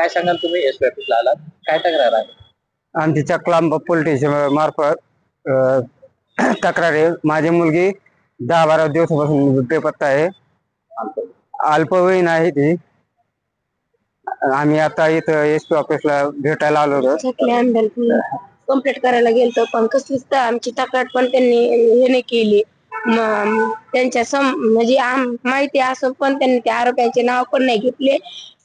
काय सांगाल तुम्ही एस ऑफिसला आलात? काय तक्रार आहे? आमची चकलांब पोलीस मार्फत अ, तक्रार. आहे माझी मुलगी दहा बारा दिवसापासून बेपत्ता आहे. अल्पवयीन आहे ती. आम्ही आता इथं एस पी ऑफिसला भेटायला आलो होतो. कंप्लीट करायला गेलतो पण कसलीच तर आमची तक्रार पण त्यांनी हे नाही केली. त्यांच्या सम म्हणजे आम माहिती असं पण त्यांनी त्या आरोग्याचे नाव पण नाही घेतले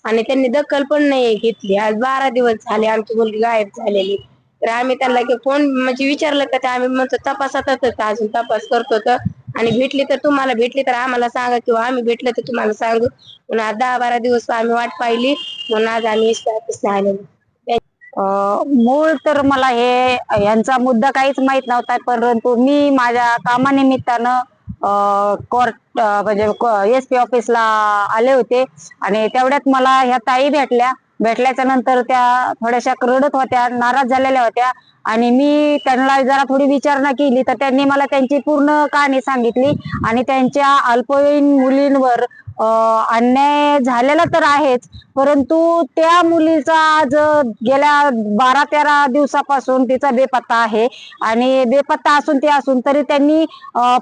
आणि त्यांनी दखल पण नाही घेतली. आज बारा दिवस झाले आमची मुलगी गायब झालेली. तर आम्ही त्यांना फोन म्हणजे विचारलं का ते आम्ही म्हणतो तपासातच अजून तपास करतो तर. आणि भेटली तर तुम्हाला भेटली तर आम्हाला सांगा किंवा आम्ही भेटलं तर तुम्हाला सांगू. म्हणून आज दहा बारा दिवस आम्ही वाट पाहिली. म्हणून आज आम्ही ऑफिसला आलेलो. मूळ तर मला हे यांचा मुद्दा काहीच माहीत नव्हता परंतु मी माझ्या कामानिमित्तानं कोर्ट म्हणजे एस पी ऑफिसला आले होते. आणि तेवढ्यात मला ह्या ताई भेटल्या. भेटल्याच्या नंतर त्या थोड्याशा रडत होत्या नाराज झालेल्या होत्या. आणि मी त्यांना जरा थोडी विचारणा केली तर त्यांनी मला त्यांची पूर्ण कहाणी सांगितली. आणि त्यांच्या अल्पवयीन मुलींवर अन्याय झालेला तर आहेच परंतु त्या मुलीचा आज गेल्या बारा तेरा दिवसापासून तिचा बेपत्ता आहे. आणि बेपत्ता असून ते असून तरी त्यांनी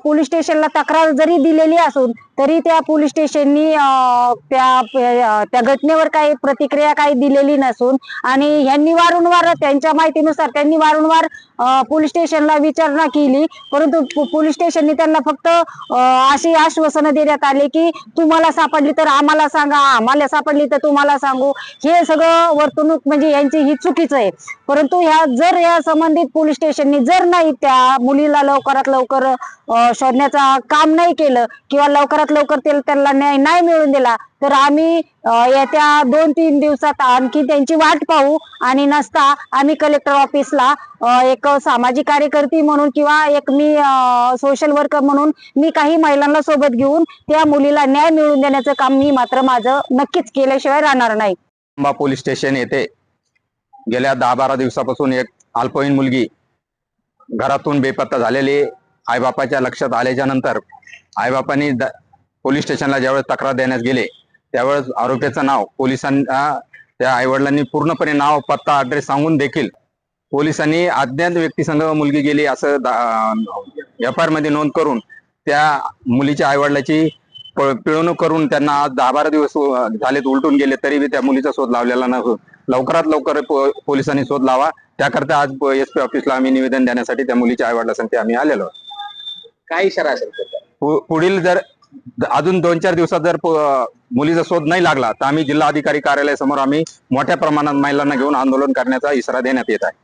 पोलीस स्टेशनला तक्रार जरी दिलेली असून तरी त्या पोलीस स्टेशननी त्या त्या घटनेवर काही प्रतिक्रिया काही दिलेली नसून आणि ह्यांनी वारंवार त्यांच्या माहितीनुसार त्यांनी वारंवार पोलीस स्टेशनला विचारणा केली. परंतु पोलीस स्टेशननी त्यांना फक्त अशी आश्वासनं देण्यात आले की तुम्हाला सापडली तर आम्हाला सांगा. आम्हाला सापडली तर तुम्हाला सांगू हे सगळं वर्तणूक म्हणजे यांची ही चुकीचं आहे. परंतु ह्या जर या संबंधित पोलीस स्टेशननी जर नाही त्या मुलीला लवकरात लवकर शोधण्याचा काम नाही केलं किंवा लवकरात लवकर त्याला त्यांना न्याय नाही मिळून दिला तर आम्ही येत्या दोन तीन दिवसात आणखी त्यांची वाट पाहू आणि नसता आम्ही कलेक्टर ऑफिसला एक सामाजिक कार्यकर्ती म्हणून किंवा एक मी सोशल वर्कर म्हणून मी काही महिलांना सोबत घेऊन त्या मुलीला न्याय मिळवून देण्याचं काम मी मात्र माझं नक्कीच केल्याशिवाय राहणार नाही. अंबा पोलीस स्टेशन येथे गेल्या दहा बारा दिवसापासून एक अल्पवयीन मुलगी घरातून बेपत्ता झालेली आईबापाच्या लक्षात आल्याच्यानंतर आईबापांनी पोलीस स्टेशनला ज्यावेळेस तक्रार देण्यास गेले त्यावेळेस आरोपीचं नाव पोलिसांना त्या आईवडिलांनी पूर्णपणे नाव पत्ता ऍड्रेस सांगून देखील पोलिसांनी अज्ञात व्यक्तीसंग मुलगी गेली असं एफ आयमध्ये नोंद करून त्या मुलीच्या आईवडिलाची पिळवणूक करून त्यांना आज दहा बारा दिवस झालेत उलटून गेले तरी बी त्या मुलीचा शोध लावलेला नसून लवकरात लवकर पोलिसांनी शोध लावा. त्याकरता आज एस पी ऑफिसला आम्ही निवेदन देण्यासाठी त्या मुलीच्या आईवडिलांसाठी आम्ही आलेलो आहोत. काय इशारा असेल पुढील जर अजून दोन चार दिवसात जर मुलीचा शोध नाही लागला तर आम्ही जिल्हा अधिकारी कार्यालयासमोर आम्ही मोठ्या प्रमाणात महिलांना घेऊन आंदोलन करण्याचा इशारा देण्यात येत आहे.